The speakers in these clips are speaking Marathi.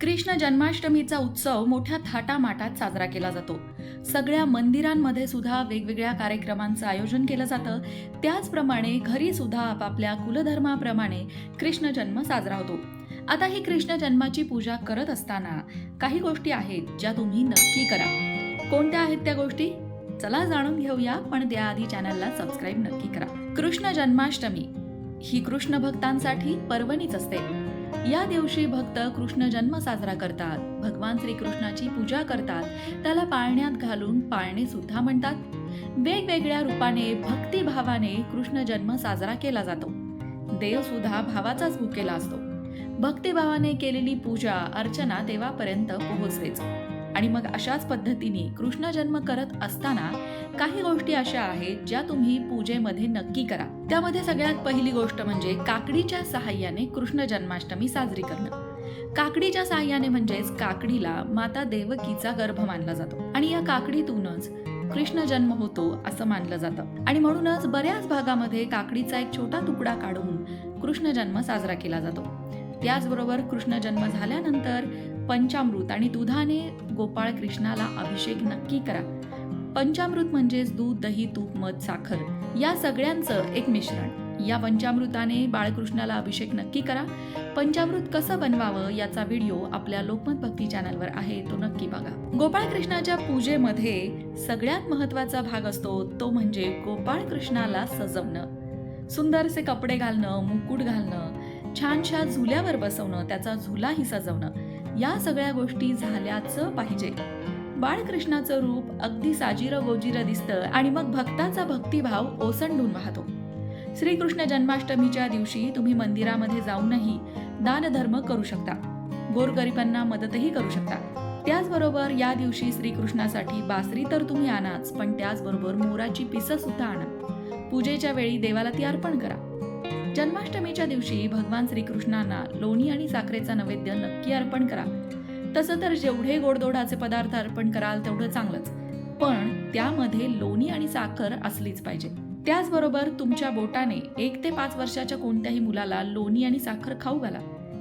कृष्ण जन्माष्टमीचा उत्सव मोठ्या थाटामाटात साजरा केला जातो. सगळ्या मंदिरांमध्ये सुद्धा वेगवेगळ्या कार्यक्रमांचं आयोजन केलं जातं. त्याचप्रमाणे घरी सुद्धा आपापल्या कुलधर्माप्रमाणे कृष्ण जन्म साजरा होतो. आता ही कृष्ण जन्माची पूजा करत असताना काही गोष्टी आहेत ज्या तुम्ही नक्की करा. कोणत्या आहेत त्या गोष्टी? चला जाणून घेऊया पण त्याआधी चॅनलला सबस्क्राईब नक्की करा. कृष्ण जन्माष्टमी. ही कृष्ण भक्तांसाठी पर्वणीच असते. या दिवशी भक्त कृष्ण जन्म साजरा करतात. भगवान श्रीकृष्णाची पूजा करतात. त्याला पाळण्यात घालून पाळणे सुद्धा म्हणतात. वेगवेगळ्या रूपाने भक्तिभावाने कृष्ण जन्म साजरा केला जातो. देव सुद्धा भावाचाच भुकेला असतो. भक्तिभावाने केलेली पूजा अर्चना देवापर्यंत पोहोचतेच. आणि मग अशाच पद्धतीने कृष्ण जन्म करत असताना काही गोष्टी अशा आहेत ज्या तुम्ही पूजेमध्ये नक्की करा. त्यामध्ये सगळ्यात पहिली गोष्ट म्हणजे काकडीच्या सहाय्याने कृष्ण जन्माष्टमी साजरी करणं. काकडीच्या सहाय्याने म्हणजेच काकडीला माता देवकीचा गर्भ मानला जातो. आणि या काकडीतूनच कृष्ण जन्म होतो असं मानलं जातं. आणि म्हणूनच बऱ्याच भागामध्ये काकडीचा एक छोटा तुकडा काढून कृष्ण जन्म साजरा केला जातो. त्याचबरोबर कृष्ण जन्म झाल्यानंतर पंचामृत आणि दुधाने गोपाळ कृष्णाला अभिषेक नक्की करा. पंचामृत म्हणजेच दूध दही तूप मध साखर या सगळ्यांचं एक मिश्रण. या पंचामृताने बाळकृष्णाला अभिषेक नक्की करा. पंचामृत कसं बनवावं याचा व्हिडिओ आपल्या लोकमत भक्ती चॅनलवर आहे तो नक्की बघा. गोपाळ कृष्णाच्या पूजेमध्ये सगळ्यात महत्त्वाचा भाग असतो तो म्हणजे गोपाळ कृष्णाला सजवणं. सुंदरसे कपडे घालणं मुकुट घालणं छानशा झुल्यावर बसवणं त्याचा झुलाही सजवणं या सगळ्या गोष्टी झाल्याचं पाहिजे. बाळकृष्णाचं रूप अगदी साजिरं गोजिरं दिसतं आणि मग भक्ताचा भक्तिभाव ओसंडून वाहतो. श्रीकृष्ण जन्माष्टमीच्या दिवशी तुम्ही मंदिरामध्ये जाऊनही दानधर्म करू शकता. गोरगरिबांना मदतही करू शकता. त्याचबरोबर या दिवशी श्रीकृष्णासाठी बासरी तर तुम्ही आणाच पण त्याचबरोबर मोराची पिसं सुद्धा आणा. पूजेच्या वेळी देवाला ती अर्पण करा. जन्माष्टमीच्या दिवशी भगवान श्रीकृष्णांना लोणी आणि साखरेचा नैवेद्य नक्की अर्पण करा. तसं तर जेवढे गोडदोडाचे पदार्थ अर्पण कराल तेवढं चांगलंच. पण त्यामध्ये लोणी आणि साखर असलीच पाहिजे. त्याचबरोबर तुमच्या बोटाने एक ते पाच वर्षाच्या कोणत्याही मुलाला लोणी आणि साखर खाऊ घाला.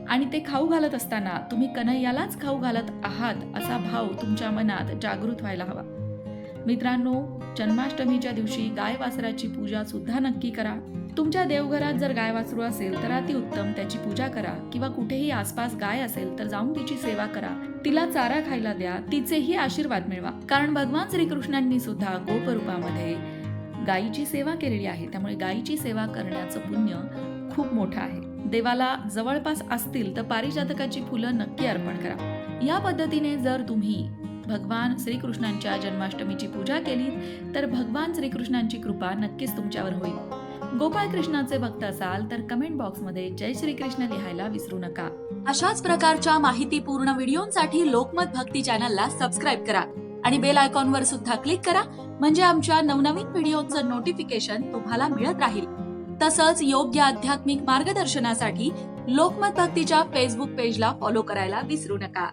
आणि ते खाऊ घालत असताना तुम्ही कन्हैयालाच खाऊ घालत आहात असा भाव तुमच्या मनात जागृत व्हायला हवा. मित्रांनो जन्माष्टमीच्या दिवशी गाय वासराची पूजा सुद्धा नक्की करा. तुमच्या देवघरात जर गाय वासरू असेल तर अतिउत्तम त्याची पूजा करा. किंवा कुठेही आसपास गाय असेल तर जाऊन तिची सेवा करा. तिला चारा खायला द्या तिचेही आशीर्वाद मिळवा. कारण भगवान श्रीकृष्णांनी सुद्धा गोपरूपामध्ये गायीची सेवा केलेली आहे. त्यामुळे गायीची सेवा करण्याचं पुण्य खूप मोठं आहे. देवाला जवळपास असतील तर पारिजातकाची फुलं नक्की अर्पण करा. या पद्धतीने जर तुम्ही भगवान श्रीकृष्णांच्या जन्माष्टमीची पूजा केली तर भगवान श्रीकृष्णांची कृपा नक्कीच तुमच्यावर होईल. गोपाळ कृष्णाचे भक्त असाल तर कमेंट बॉक्समध्ये जय श्रीकृष्ण लिहायला विसरू नका. अशाच प्रकारच्या माहितीपूर्ण व्हिडिओंसाठी लोकमत भक्ती चॅनलला सबस्क्राईब करा आणि बेल आयकॉनवर सुद्धा क्लिक करा म्हणजे आमच्या नवनवीन व्हिडिओचं नोटिफिकेशन तुम्हाला मिळत राहील. तसंच योग्य आध्यात्मिक मार्गदर्शनासाठी लोकमत भक्तीच्या फेसबुक पेजला फॉलो करायला विसरू नका.